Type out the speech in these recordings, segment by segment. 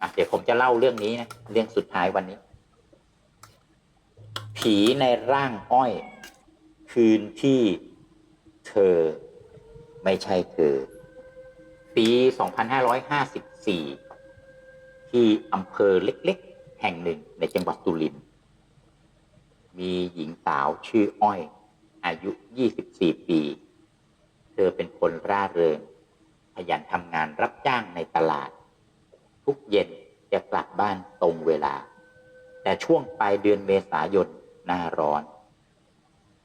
อะเดี๋ยวผมจะเล่าเรื่องนี้นะเรื่องสุดท้ายวันนี้ ผีในร่างอ้อย คืนที่เธอไม่ใช่เธอปี 2554 ที่อำเภอเล็กๆ แห่งหนึ่งในจังหวัดสุรินทร์มีหญิงสาวชื่ออ้อย อายุ 24 ปี เธอเป็นคนร่าเริงขยันทำงานรับจ้างในตลาด ทุกเย็นจะกลับบ้านตรงเวลา แต่ช่วงปลายเดือนเมษายนหน้าร้อน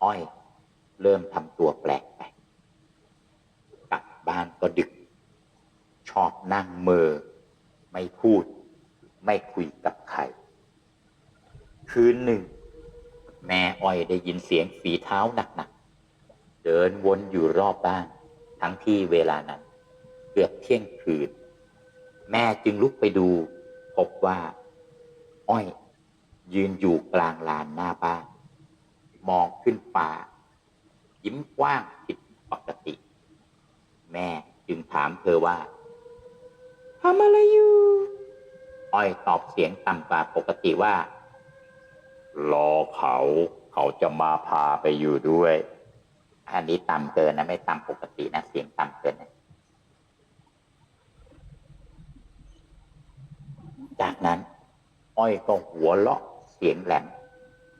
อ้อยเริ่มทำตัวแปลกไปกลับบ้านก็ดึก ชอบนั่งเมอไม่พูด ไม่คุยกับใคร คืนหนึ่ง แม่อ้อยได้ยินเสียงฝีเท้าหนักๆ เดินวนอยู่รอบบ้าน ทั้งที่เวลานั้น เกือบเที่ยงคืน แม่จึงลุกไปดู พบว่า อ้อย ยืนอยู่กลางลานหน้าบ้าน มองขึ้นฟ้า ยิ้มกว้างผิดปกติ แม่จึงถามเธอว่าทำอะไรอยู่ อ้อยตอบเสียงต่ำกว่าปกติว่า รอเขาเขาจะมาพาไปอยู่ด้วย อันนี้ต่ำเกินนะ ไม่ต่ำปกตินะ เสียงต่ำเกินนะ จากนั้น อ้อยก็หัวเราะเสียงแหลม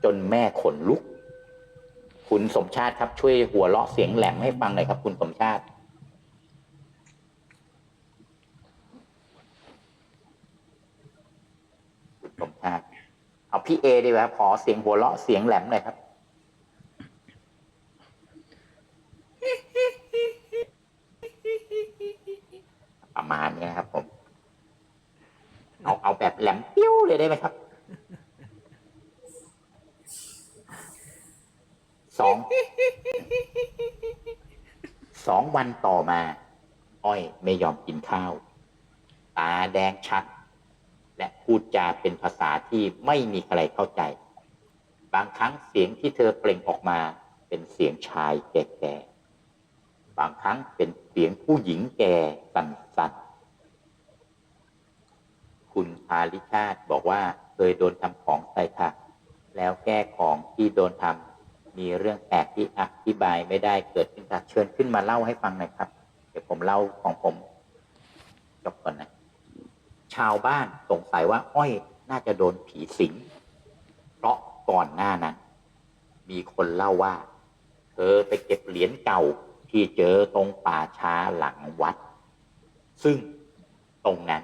จนแม่ขนลุก คุณสมชาติครับช่วยหัวเราะเสียงแหลมให้ฟังหน่อยครับ คุณสมชาติสมชาติเอาพี่เอดีกว่าขอเสียงหัวเราะเสียงแหลมหน่อยครับ ประมาณนี้นะครับผม เอาเอาแบบแหลมปิ้วเลย ได้ไหมครับสองสองวันต่อมา อ้อยไม่ยอมกินข้าว ตาแดงชัด และพูดจาเป็นภาษาที่ไม่มีใครเข้าใจ บางครั้งเสียงที่เธอเปล่งออกมา เป็นเสียงชายแก่ๆบางครั้งเป็นเสียงผู้หญิงแก่สั่นๆ คุณพาลิชาติบอกว่าเคยโดนทำของใส่ค่ะ แล้วแก้ของที่โดนทำมีเรื่องแปลกที่อธิบายไม่ได้เกิดขึ้นค่ะเชิญขึ้นมาเล่าให้ฟังหน่อยครับ เดี๋ยวผมเล่าของผมจบก่อนนะ ชาวบ้านสงสัยว่า อ้อยน่าจะโดนผีสิง เพราะก่อนหน้านั้น มีคนเล่าว่า เธอไปเก็บเหรียญเก่าที่เจอตรงป่าช้าหลังวัด ซึ่งตรงนั้น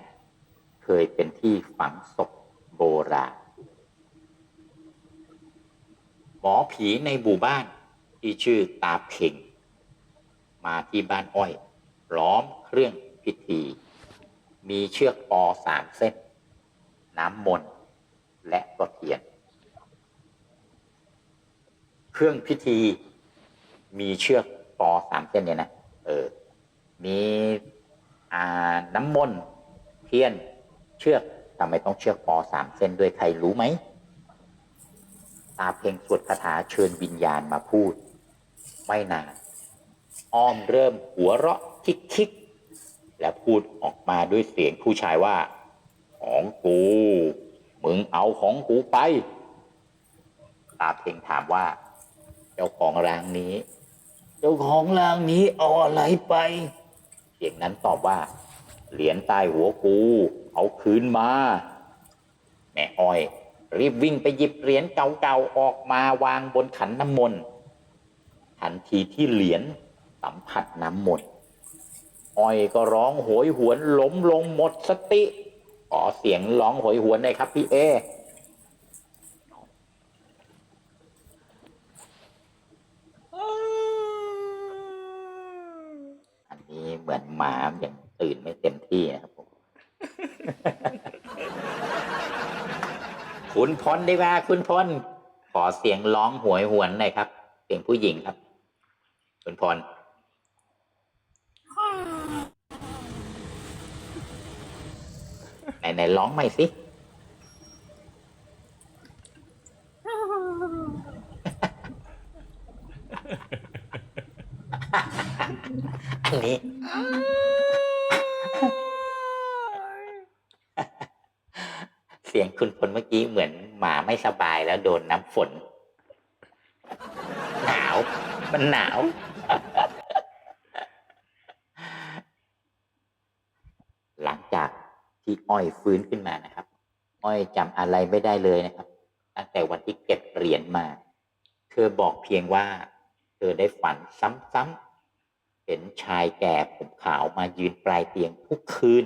ยเป็นที่ฝังศพโบราณ หมอผีในหมู่บ้านที่ชื่อตาเพ่งมาที่บ้านอ้อยพร้อมเครื่องพิธี มีเชือกปอสามเส้น น้ำมนต์และก็เทียน เครื่องพิธี มีเชือกปอสามเส้นเนี่ยนะ เออ มีอ่าน้ำมนต์เทียน เชือกทำไมต้องเชือกปอสามเส้นด้วยใครรู้ไหมตาเพ่งสวดคาถาเชิญวิญญาณมาพูด ไม่นาน อ้อมเริ่มหัวเราะคิกคิกๆและพูดออกมาด้วยเสียงผู้ชายว่า ของกูมึงเอาของกูไป ตาเพ่งถามว่า เจ้าของร้างนี้ เจ้าของร้างนี้เอาอะไรไป เสียงนั้นตอบว่า เหรียญใต้หัวกู เอาคืนมา แม่อ้อย รีบวิ่งไปหยิบเหรียญเก่าๆออกมาวางบนขันน้ำมนต์ทันทีที่เหรียญสัมผัสน้ำมนต์อ้อยก็ร้องโหยหวนล้มลงหมดสติขอเสียงร้องโหยหวนหน่อยครับพี่เออันนี้เหมือนหมาอย่าง ตื่นไม่เต็มที่นะครับผมคุณพลดีกว่าคุณพลขอเสียงร้องหวยหวนหน่อยครับ เสียงผู้หญิงครับ คุณพลไหนไหนร้องใหม่สิอันนี้ เสียงคุณคนเมื่อกี้เหมือนหมาไม่สบายแล้วโดนน้ำฝน หนาว มันหนาว หลังจากที่อ้อยฟื้นขึ้นมานะครับ อ้อยจำอะไรไม่ได้เลยนะครับ ตั้งแต่วันที่เก็บเหรียญมา เธอบอกเพียงว่า เธอได้ฝันซ้ำๆเห็นชายแก่ผมขาวมายืนปลายเตียงทุกคืน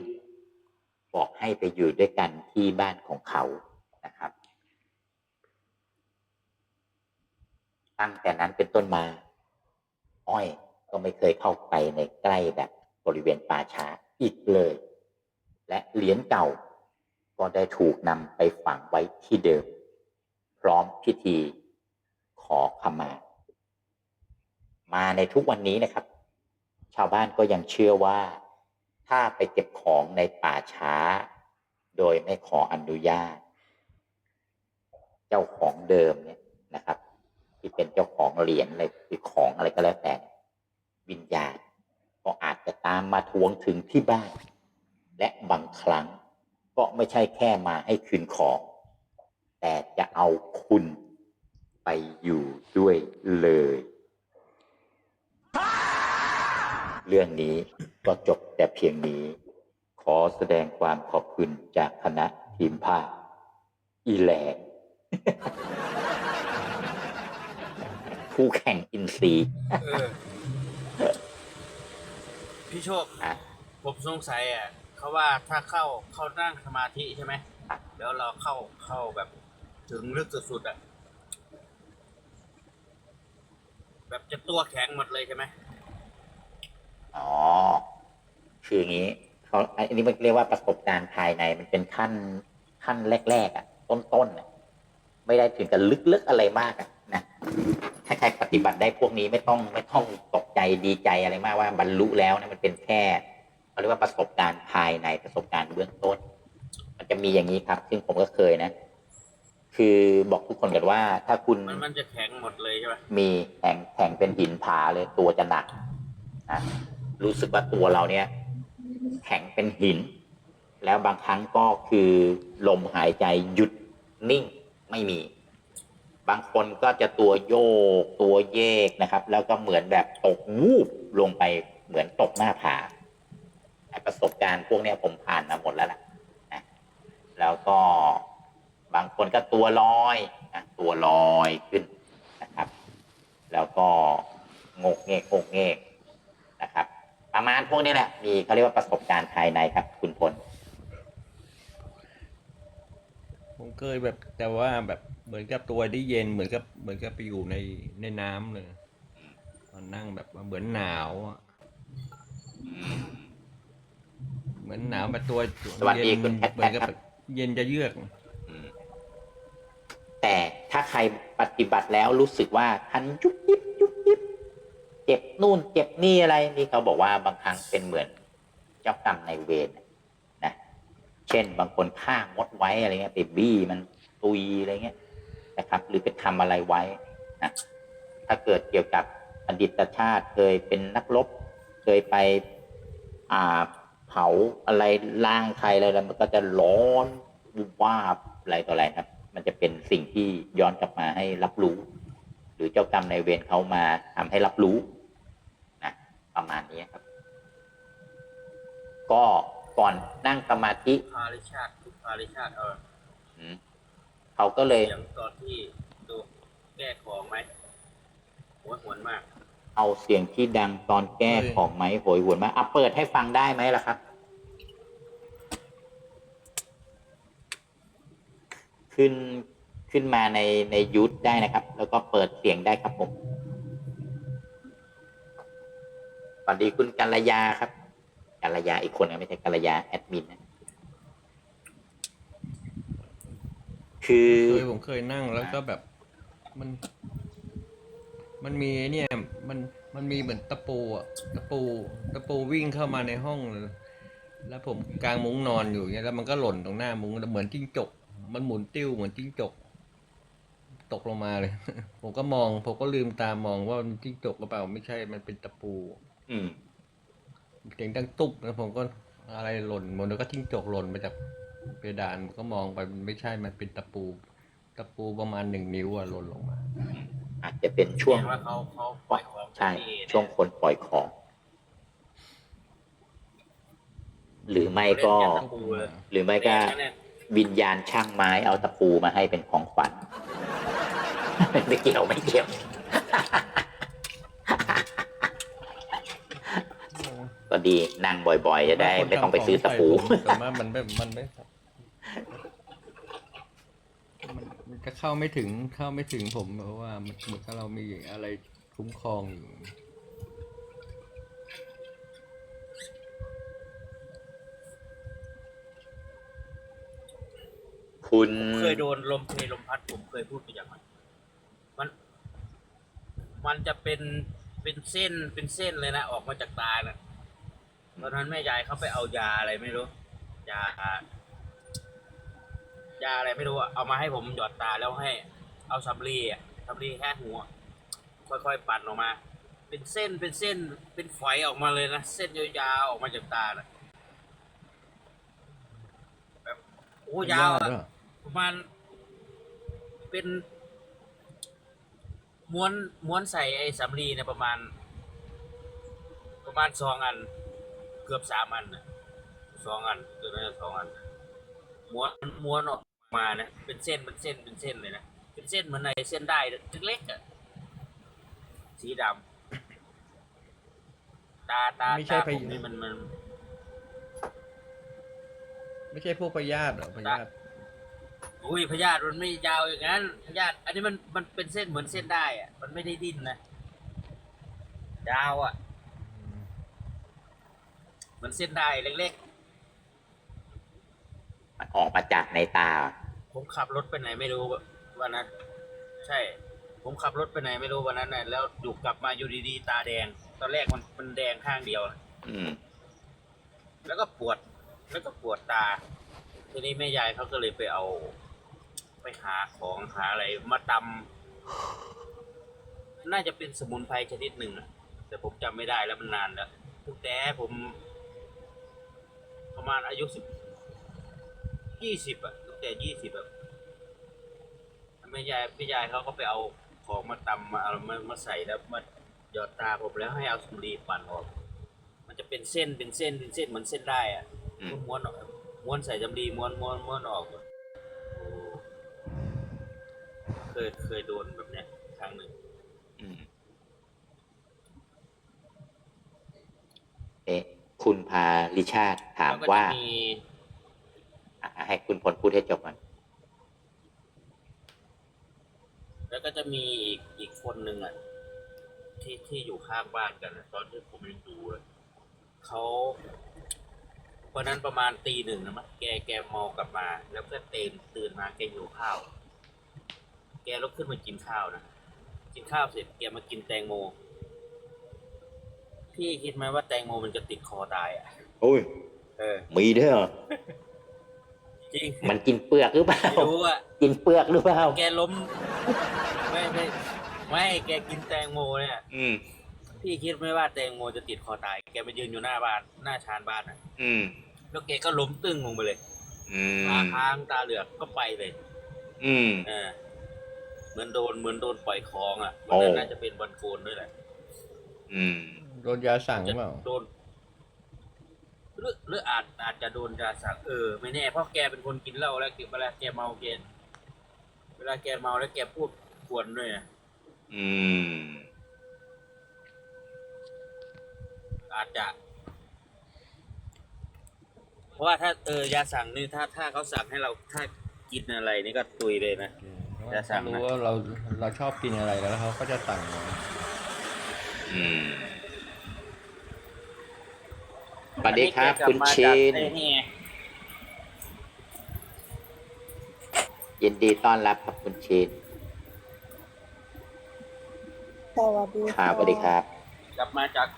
บอกให้ไปอยู่ด้วยกันที่บ้านของเขานะครับ ตั้งแต่นั้นเป็นต้นมา อ้อยก็ไม่เคยเข้าไปในใกล้แบบบริเวณป่าช้าอีกเลย และเหรียญเก่าก็ได้ถูกนำไปฝังไว้ที่เดิม พร้อมพิธีขอขมา มาในทุกวันนี้นะครับ ชาวบ้านก็ยังเชื่อว่า ถ้าไปเก็บของในป่าช้า โดยไม่ขออนุญาต เจ้าของเดิมเนี่ยนะครับ ที่เป็นเจ้าของเหรียญอะไรหรือของอะไรก็แล้วแต่ วิญญาณก็อาจจะตามมาทวงถึงที่บ้าน และบางครั้งก็ไม่ใช่แค่มาให้คืนของ แต่จะเอาคุณไปอยู่ด้วยเลย เรื่องนี้ก็จบแต่เพียงนี้ ขอแสดงความขอบคุณจากคณะทีมภาคอีแหลงผู้แข่งอินซีย์เออพี่โชค อะ ผมสงสัยอะเขาว่าถ้าเข้าเข้านั่งสมาธิใช่ไหมครับแล้วเราเข้าเข้าแบบ ถึงลึกสุดๆอะ แบบจะตัวแข็งหมดเลยใช่ไหม อ๋อ คืออย่างนี้เขาอันนี้มันเรียกว่าประสบการณ์ภายในมันเป็นขั้นขั้นแรกๆอะ ต้นๆอะไม่ได้ถึงกับลึกๆอะไรมากอะนะถ้าใครปฏิบัติได้พวกนี้ไม่ต้องไม่ต้องตกใจดีใจอะไรมากว่าบรรลุแล้วนะมันเป็นแค่เขาเรียกว่าประสบการณ์ภายในประสบการณ์เบื้องต้น มันจะมีอย่างนี้ครับ ซึ่งผมก็เคยนะ คือบอกทุกคนกันว่า ถ้าคุณมันมันจะแข็งหมดเลยใช่ไหมมีแข็งแข็งเป็นหินผาเลยตัวจะหนักนะ รู้สึกว่าตัวเราเนี่ย แข็งเป็นหิน แล้วบางครั้งก็คือลมหายใจหยุดนิ่งไม่มี บางคนก็จะตัวโยกตัวเยกนะครับ แล้วก็เหมือนแบบตกวูบลงไปเหมือนตกหน้าผาประสบการณ์พวกเนี้ยผมผ่านมาหมดแล้วล่ะนะแล้วก็บางคนก็ตัวลอยนะตัวลอยขึ้นนะครับ แล้วก็งกเงกงกเงกนะครับ ประมาณพวกนี้แหละ มีเขาเรียกว่าประสบการณ์ภายในครับ คุณพล ผมเคยแบบแต่ว่าแบบเหมือนกับตัวได้เย็นเหมือนกับเหมือนกับไปอยู่ในในน้ำเลยตอนนั่งแบบว่าเหมือนหนาวอะเหมือนหนาวแบบตัวสวัสดีเย็นคุณแคทเหมือนกับครับแบบเย็นจะเยือกอืมแต่ถ้าใครปฏิบัติแล้วรู้สึกว่าทันยุบยิบยุบยิบ เจ็บนู่นเจ็บนี่อะไรนี่เขาบอกว่าบางครั้งเป็นเหมือนเจ้ากรรมในเวรนะเช่นบางคนฆ่ามดไว้อะไรเงี้ยไปบี้มันตุยอะไรเงี้ยนะครับ หรือไปทำอะไรไว้นะถ้าเกิดเกี่ยวกับอดีตชาติเคยเป็นนักรบเคยไปอ่าเผาอะไรล่างใครอะไรแล้วมันก็จะร้อนวุบวาบอะไรต่ออะไรครับ มันจะเป็นสิ่งที่ย้อนกลับมาให้รับรู้ หรือเจ้ากรรมในเวรเขามาทำให้รับรู้ ประมาณนี้ครับ ก็ก่อนนั่งสมาธิพาริชาติทุกพาริชาติเอออืมเขาก็เลยอย่างตอนที่ดูแก้ของไหมหัวหวนมาก เอาเสียงที่ดังตอนแก้ของไม้โหยหวนมาอะเปิดให้ฟังได้ไหมล่ะครับขึ้นขึ้นมาในในยูทได้นะครับ แล้วก็เปิดเสียงได้ครับผมส วัสดีคุณกัลยาครับกัลยาอีกคนนะไม่ใช่กัลยาแอดมินนะคือเคยผมเคยนั่งแล้วก็แบบมัน มันมีเนี่ยมันมันมีเหมือนตะปูอะตะปู ตะปูวิ่งเข้ามาในห้องแล้วผมกลางมุ้งนอนอยู่อย่างเงี้ยแล้วมันก็หล่นตรงหน้ามุ้งเหมือนจิ้งจก มันหมุนติ้วเหมือนจิ้งจก ตกลงมาเลย ผมก็มอง ผมก็ลืมตามองว่ามันจิ้งจกหรือเปล่าไม่ใช่มันเป็นตะปู อืมเสียงดังตุ๊บแล้วผมก็อะไรหล่นหมดแล้วก็จิ้งจกหล่นมาจากเพดานก็มองไปมันไม่ใช่มันเป็นตะปู ตะปูประมาณหนึ่งนิ้วอะหล่นลงมา อาจจะเป็นช่วงแสดว่าเขาเขาปล่อยของใช่ที่ช่วงคนปล่อยของ หรือไม่ก็เล่นยันตะปูเลยหรือไม่ก็แรงนะเนี่ยวิญญาณช่างไม้เอาตะปูมาให้เป็นของขวัญไม่เกี่ยวไม่เกี่ยว ก็ดีนั่งบ่อยๆ จะได้ ไม่ต้องไปซื้อตะปูแต่ว่ามันไม่มันไม่มันมันจะเข้าไม่ถึงเข้าไม่ถึงผมเพราะว่ามันเหมือนกับเรามีอะไรคุ้มครองอยู่คุณเคยโดนลมเพลลมพัดผมเคยพูดไปอย่างมันมัน มันจะเป็นเป็นเส้นเป็นเส้นเลยนะ ออกมาจากตาน่ะ ตอนนั้นแม่ยายเขาไปเอายาอะไรไม่รู้ ยายาอะไรไม่รู้อะเอามาให้ผมหยอดตาแล้วให้ เอาสำลีอะสำลีแค่หัว ค่อยๆปั่นออกมา เป็นเส้นเป็นเส้นเป็นฝอยออกมาเลยนะ เส้นยาวๆออกมาจากตาน่ะแบบโอ้ยาวอะด้วยประมาณเป็นม้วนม้วนใส่ไอ้สำลีเนี่ยประมาณ ประมาณสองอัน เกือบสามอันน่ะสองอันเกือบน่าจะสองอันม้วนม้วนออกมานะเป็นเส้นเป็นเส้นเป็นเส้นเลยนะเป็นเส้นเหมือนในเส้นได้เล็กๆอะสีดำตาตาไม่ใช่ตาไปผมนี่มันมัน ไม่ใช่พวกพยาธิเหรอพยาธิอุ้ยพยาธิมันไม่ยาวอย่างนั้นพยาธิอันนี้มันมันเป็นเส้นเหมือนเส้นได้อะมันไม่ได้ดิ้นนะยาวอะเห มือนเส้นได้เล็กมันออกมาจากในตา ๆ ผมขับรถไปไหนไม่รู้วันนั้น ใช่ ผมขับรถไปไหนไม่รู้วันนั้นน่ะแล้วอยู่กลับมาอยู่ดีๆ ตาแดง ตอนแรกมันมันแดงข้างเดียวนะอืม แล้วก็ปวด แล้วก็ปวดตา ทีนี้แม่ยายเขาก็เลยไปเอา ไปหาของหาอะไรมาตำน่าจะเป็นสมุนไพรชนิดหนึ่งนะแต่ผมจำไม่ได้แล้วมันนานแล้วตั้งแต่ผม ประมาณอายุสิบยี่สิบอะตั้งแต่ยี่สิบอะแม่ยายแม่ยายเขาก็ไปเอาของมาตำมาเอามามาใส่แล้วมาหยอดตาผมแล้วให้เอาสำลีปั่นออก มันจะเป็นเส้นเป็นเส้นเป็นเส้นเหมือนเส้นได้อะอืม ม้วนๆออกม้วนใส่จำดีม้วนม้วนม้วนออกโอ้เคยเคยโดนแบบเนี้ยครั้งหนึ่ง อืมเอ๊ะ คุณพาลิชาติถามแล้วก็ว่าจะมีอะให้คุณพลพูดให้จบก่อนแล้วก็จะมีอีกอีกคนหนึ่งอะที่ที่อยู่ข้างบ้านกันอะตอนที่ผมยังดูเลยเขาวันนั้นประมาณตีหนึ่งนะมั้งแกแกเมากลับมา แล้วก็เตนตื่นมาแกหิวข้าว แกลุกขึ้นมากินข้าวนะกินข้าวเสร็จแกมากินแตงโม พี่คิดไหมว่าแตงโมมันจะติดคอตายอะ โอ้ย เออ มีด้วยเหรอ จริงมันกินเปลือกหรือเปล่า ไม่รู้อะ กินเปลือกหรือเปล่า แกล้ม ไม่ไม่ไม่แกกินแตงโมเนี่ย อืม พี่คิดไหมว่าแตงโมจะติดคอตาย แกไปยืนอยู่หน้าบ้านหน้าชานบ้านอะ อืม แล้วแกก็ล้มตึ้งลงไปเลยอืตามค้างตาเหลือกก็ไปเลย อืม เออ เหมือนโดนเหมือนโดนปล่อยคลองอะวันนั้นโอ้น่าจะเป็นวันโกนด้วยแหละ อืม โดนยาสั่งเปล่า โดนหรือหรืออาจอาจจะโดนยาสั่งเออไม่แน่เพราะแกเป็นคนกินเหล้าแล้วเวลาแกเมาแกเวลาแกเมาแล้วแกพูดกวนด้วยอะอืม อาจจะ เพราะว่าถ้าเออยาสั่งนี่ถ้าถ้าเขาสั่งให้เราถ้ากินอะไรนี่ก็ตุยเลยนะยาสั่งนะ รู้ว่าเราเราชอบกินอะไรแล้วเขาก็จะสั่งมา อืมส วัสดีครับ คุณชินอันนี้แกกลับมาจากไอ้นี่ไงยินดีต้อนรับครับคุณชินสวัสดีครัค่ะบสวัสดีครับ กลับมาจาก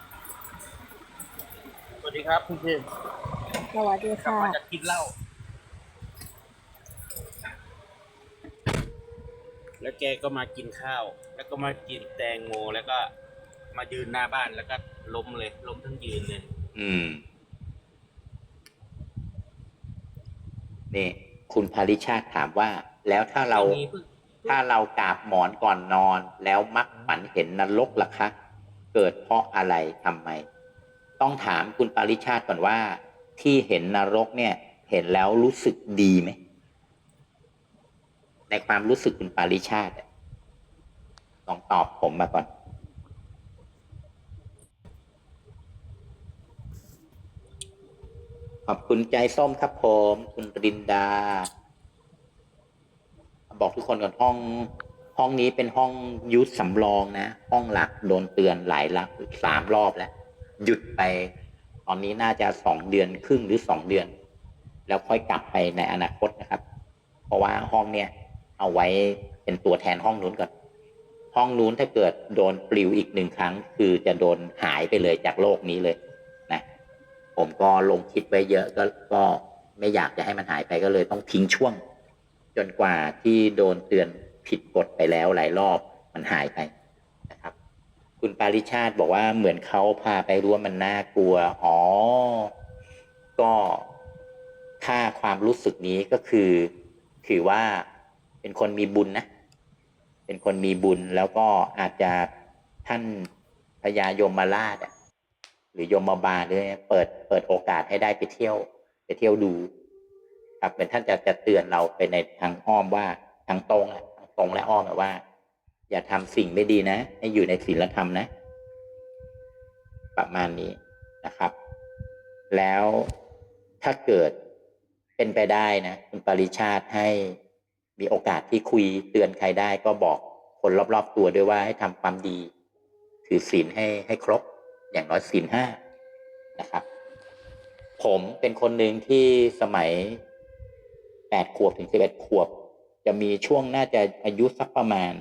สวัสดีครับคุณชินสวัสดีกลับค่ะ มาจากกินเหล้าแล้วแกก็มากินข้าว แล้วก็มากินแตงโมแล้วก็มายืนหน้าบ้านแล้วก็ล้มเลยล้มทั้งยืนเลย อืม นี่คุณภาริชาติถามว่า แล้วถ้าเรามีเพิ่งถ้าเรากราบหมอนก่อนนอน แล้วมักฝันเห็นนรกล่ะคะ เกิดเพราะอะไรทำไม ต้องถามคุณปาริชาติก่อนว่า ที่เห็นนรกเนี่ย เห็นแล้วรู้สึกดีไหม ในความรู้สึกคุณปาริชาติอะลองตอบผมมาก่อน ขอบคุณใจส้มครับผม คุณปรินดา บอกทุกคนก่อนห้อง ห้องนี้เป็นห้องยุทธสำรองนะ ห้องหลักโดนเตือนหลายลักสามรอบแล้ว หยุดไป ตอนนี้น่าจะสองเดือนครึ่งหรือสองเดือน แล้วค่อยกลับไปในอนาคตนะครับ เพราะว่าห้องเนี่ยเอาไว้เป็นตัวแทนห้องนู้นก่อน ห้องนู้นถ้าเกิดโดนปลิวอีกหนึ่งครั้ง คือจะโดนหายไปเลยจากโลกนี้เลย ผมก็ลงคิดไว้เยอะก็ก็ไม่อยากจะให้มันหายไปก็เลยต้องทิ้งช่วง จนกว่าที่โดนเตือนผิดกฎไปแล้วหลายรอบมันหายไปนะครับ คุณปาริชาติบอกว่าเหมือนเขาพาไปรู้ว่ามันน่ากลัว อ๋อ ก็ถ้าความรู้สึกนี้ก็คือ ถือว่าเป็นคนมีบุญนะ เป็นคนมีบุญแล้วก็อาจจะท่านพญายมราชอะ รือยมบาลด้วยเปิดเปิดโอกาสให้ได้ไปเที่ยว ไปเที่ยวดู ครับเป็นท่านจะจะเตือนเราไปในทางอ้อมว่าทางตรงอะทางตรงและอ้อมอะว่า อย่าทำสิ่งไม่ดีนะ ให้อยู่ในศีลธรรมนะ ประมาณนี้นะครับ แล้วถ้าเกิดเป็นไปได้นะคุณปริชาติให้มีโอกาสที่คุยเตือนใครได้ก็บอกคนรอบๆตัวด้วยว่าให้ทำความดี ถือศีลให้ให้ครบ อย่างน้อยศีลห้านะครับ ผมเป็นคนหนึ่งที่สมัยแปดขวบถึงสิบเอ็ดขวบ จะมีช่วงน่าจะอายุสักประมาณ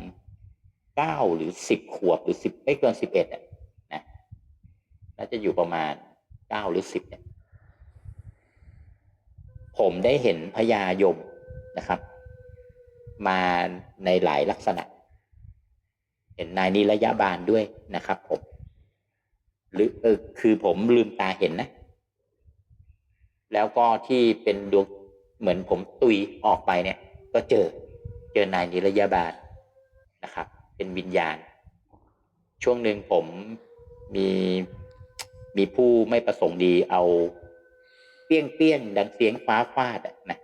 เก้าหรือสิบขวบหรือสิบไม่เกินสิบเอ็ดอะนะน่าจะอยู่ประมาณเก้าหรือสิบเนี่ยผมได้เห็นพญายมนะครับ มาในหลายลักษณะ เห็นนายนิระยะบาลด้วยนะครับผม หรือเออคือผมลืมตาเห็นนะ แล้วก็ที่เป็นดวงเหมือนผมตุยออกไปเนี่ย ก็เจอเจอนายนิรยาบาลนะครับ เป็นวิญญาณ ช่วงหนึ่งผมมีมีผู้ไม่ประสงค์ดีเอาเปี้ยงเปี้ยงดังเสียงฟ้าฟาดอะนะ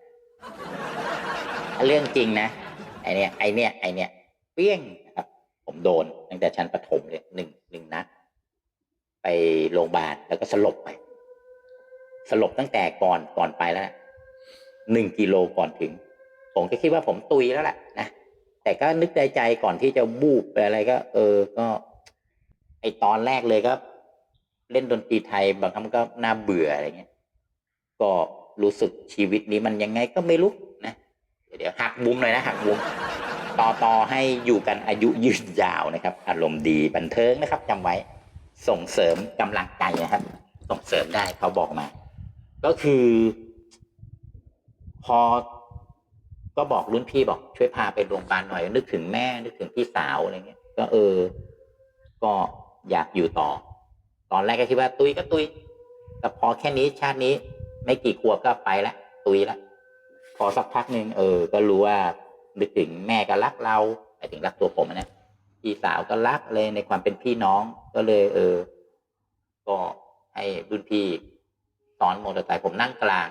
เรื่องจริงนะไอเนี้ยไอเนี้ยไอเนี้ยเปี้ยงครับ ผมโดนตั้งแต่ชั้นประถมเลยหนึ่งหนึ่งนัด ไปโรงพยาบาลแล้วก็สลบไป สลบตั้งแต่ก่อนก่อนไปแล้วหนึ่งกิโลก่อนถึง ผมก็คิดว่าผมตุยแล้วแหละนะแต่ก็นึกในใจก่อนที่จะบูบไปอะไรก็ เออก็ ไอตอนแรกเลยก็เล่นดนตรีไทยบางครั้งก็น่าเบื่ออะไรเงี้ยก็รู้สึกชีวิตนี้มันยังไงก็ไม่รู้นะเดี๋ยวเดี๋ยวหักมุมหน่อยนะหักมุมต่อต่อให้อยู่กันอายุยืนยาวนะครับ อารมณ์ดีบันเทิงนะครับจำไว้ ส่งเสริมกำลังใจนะครับ ส่งเสริมได้เขาบอกมา ก็คือ พอก็บอกรุ่นพี่บอกช่วยพาไปโรงพยาบาลหน่อย นึกถึงแม่นึกถึงพี่สาวอะไรเงี้ย ก็เออ ก็อยากอยู่ต่อ ตอนแรกก็คิดว่าตุยก็ตุยแต่พอแค่นี้ชาตินี้ ไม่กี่ขวบก็ไปละตุยละพอสักพักหนึ่งเออ ก็รู้ว่านึกถึงแม่ก็รักเราหมายถึงรักตัวผมนะพี่สาวก็รักเลยในความเป็นพี่น้อง ก็เลยเออ ก็ให้รุ่นพี่ซ้อนมอเตอร์ไซค์ผมนั่งกลาง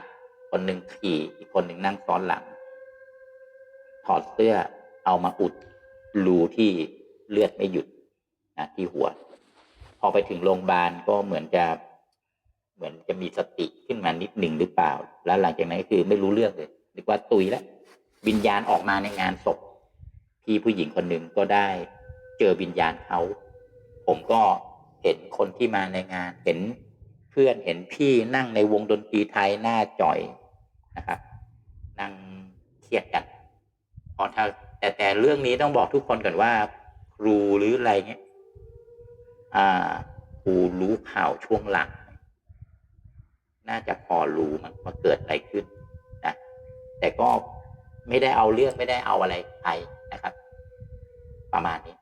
คนหนึ่งขี่อีกคนหนึ่งนั่งซ้อนหลัง ถอดเสื้อเอามาอุดรูที่เลือดไม่หยุดนะที่หัว พอไปถึงโรงพยาบาลก็เหมือนจะเหมือนจะมีสติขึ้นมานิดหนึ่งหรือเปล่า แล้วหลังจากนั้นก็คือไม่รู้เรื่องเลยนึกว่าตุยแล้ววิญญาณออกมาในงานศพพี่ผู้หญิงคนหนึ่งก็ได้เจอวิญญาณเขา ผมก็เห็นคนที่มาในงาน เห็นเพื่อนเห็นพี่นั่งในวงดนตรีไทยหน้าจ่อยนะครับ นั่งเครียดกันพราะถ้าแต่แต่เรื่องนี้ต้องบอกทุกคนก่อนว่า ครูหรืออะไรเงี้ยอ่าครูรู้ข่าวช่วงหลัง น่าจะพอรู้มันว่าเกิดอะไรขึ้นนะแต่ก็ไม่ได้เอาเรื่องไม่ได้เอาอะไรไปนะครับ ประมาณนี้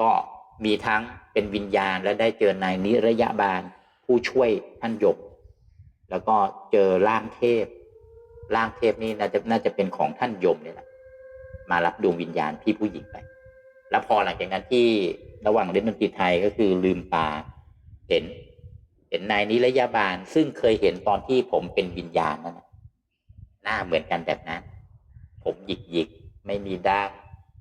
ก็มีทั้งเป็นวิญญาณและได้เจอนายนิระยะบาล ผู้ช่วยท่านยมแล้วก็เจอร่างเทพ ร่างเทพนี่น่าจะน่าจะเป็นของท่านยมเนี่ยแหละมารับดวงวิญญาณพี่ผู้หญิงไป แล้วพอหลังจากนั้นที่ระหว่างเล่นดนตรีไทยก็คือลืมตาเห็น เห็นนายนิรยาบาล ซึ่งเคยเห็นตอนที่ผมเป็นวิญญาณนั่นหน้าเหมือนกันแบบนั้น ผมหยิกหยิกไม่มีด้าม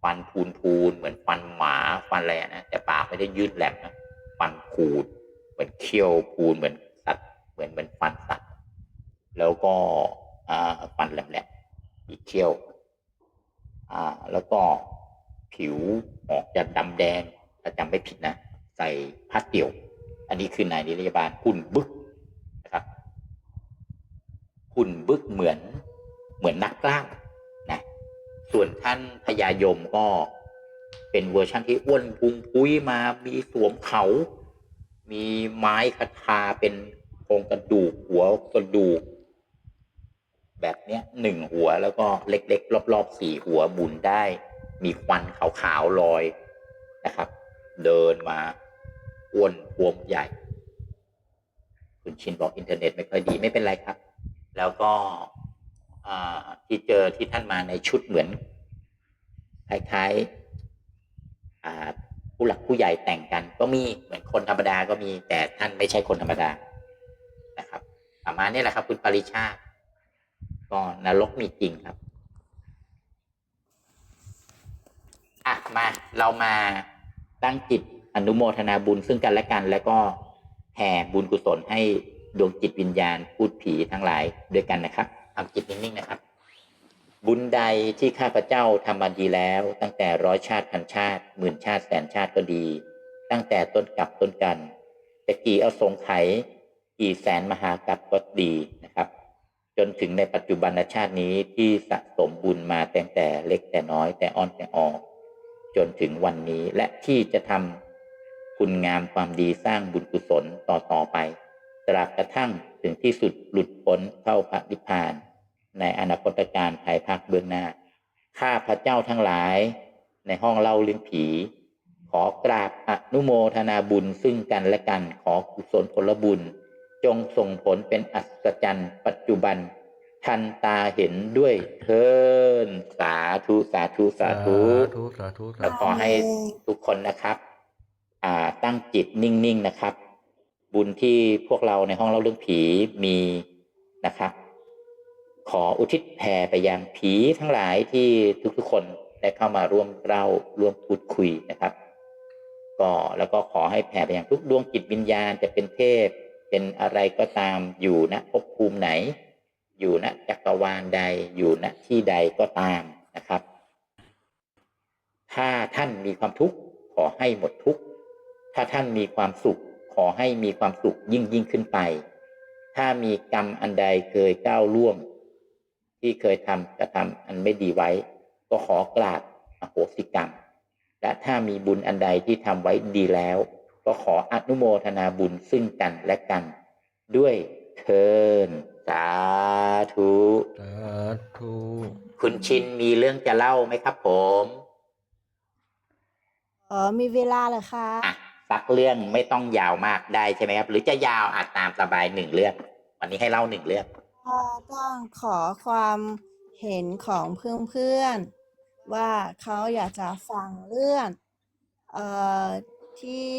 ฟันพูนพูนเหมือนฟันหมาฟันอะไรนะแต่ปากไม่ได้ยืดแหลมนะฟันขูด เหมือนเคี้ยวพูนเหมือนสัตว์เหมือนเหมือนฟันสัตว์แล้วก็อ่าฟันแหลมๆอีกเคี้ยว อ่า แล้วก็ผิวออกจะดำแดงถ้าจำไม่ผิดนะ ใส่ผ้าเตี่ยว อันนี้คือนายนิรยาบาลหุ่นบึกนะครับหุ่นบึกเหมือนเหมือนนักกล้า ส่วนท่านพญายมก็เป็นเวอร์ชันที่อ้วนพุงพุ้ยมามีสวมเขา มีไม้คาทาเป็นโครงกระดูกหัวกระดูก แบบเนี้ยหนึ่งหัวแล้วก็เล็กๆ รอบๆสี่หัวหมุนได้ มีควันขาวๆลอยนะครับ เดินมาอ้วนทวมใหญ่ คุณชินบอกอินเทอร์เน็ตไม่ค่อยดีไม่เป็นไรครับ แล้วก็ ที่เจอที่ท่านมาในชุดเหมือนคล้ายๆผู้หลักผู้ใหญ่แต่งกัน ก็มีเหมือนคนธรรมดาก็มี แต่ท่านไม่ใช่คนธรรมดานะครับประมาณนี้แหละครับ คุณปริชาติก็นรกมีจริงครับอะมาเรามาตั้งจิตอนุโมทนาบุญซึ่งกันและกัน แล้วก็แผ่บุญกุศลให้ดวงจิตวิญญาณพูดผีทั้งหลายด้วยกันนะครับ ทำจิตนิ่งๆนะครับ บุญใดที่ข้าพเจ้าทำมาดีแล้ว ตั้งแต่ร้อยชาติพันชาติหมื่นชาติแสนชาติก็ดี ตั้งแต่ต้นกับต้นกันจะกี่อสงไขยกี่แสนมหากับก็ดีนะครับ จนถึงในปัจจุบันชาตินี้ที่สะสมบุญมาแต่แต่เล็กแต่น้อยแต่อ้อนแต่ออกจนถึงวันนี้และที่จะทำคุณงามความดีสร้างบุญกุศลต่อต่อไป ตราบกระทั่ง ถึงที่สุดหลุดพ้นเข้าพระนิพพาน ในอนาคตการภายภาคเบื้องหน้า ข้าพระเจ้าทั้งหลายในห้องเล่าเรื่องผี ขอกราบอนุโมทนาบุญซึ่งกันและกันขอกุศลผลบุญ จงส่งผลเป็นอัศจรรย์ปัจจุบัน ทันตาเห็นด้วยเทินสาธุสาธุสาธุธุสาธุสาแล้วธุขอให้ทุกคนนะครับ อ่าตั้งจิตนิ่งๆนะครับ บุญที่พวกเราในห้องเล่าเรื่องผีมีนะครับ ขออุทิศแผ่ไปยังผีทั้งหลายที่ทุกๆคนได้เข้ามาร่วมเล่าร่วมพูดคุยนะครับก็แล้วก็ขอให้แผ่ไปยังทุกดวงจิตวิญญาณจะเป็นเทพ เป็นอะไรก็ตามอยู่ณภพภูมิไหน อยู่ณจักรวาลใดอยู่ณที่ใดก็ตามนะครับ ถ้าท่านมีความทุกข์ขอให้หมดทุกข์ถ้าท่านมีความสุข ขอให้มีความสุขยิ่งยิ่งขึ้นไป ถ้ามีกรรมอันใดเคยก้าวล่วง ที่เคยทำกระทำอันไม่ดีไว้ ก็ขอกราบอโหสิกรรม และถ้ามีบุญอันใดที่ทำไว้ดีแล้ว ก็ขออนุโมทนาบุญซึ่งกันและกัน ด้วยเทินสาธุสาธุคุณชินมีเรื่องจะเล่าไหมครับผม เออมีเวลาเหรอคะอะ สักเรื่องไม่ต้องยาวมากได้ใช่ไหมครับ หรือจะยาวอาจตามสบายหนึ่งเรื่องวันนี้ให้เล่าหนึ่งเรื่องต้องขอความเห็นของเพื่อนๆว่าเขาอยากจะฟังเรื่องเอ่อที่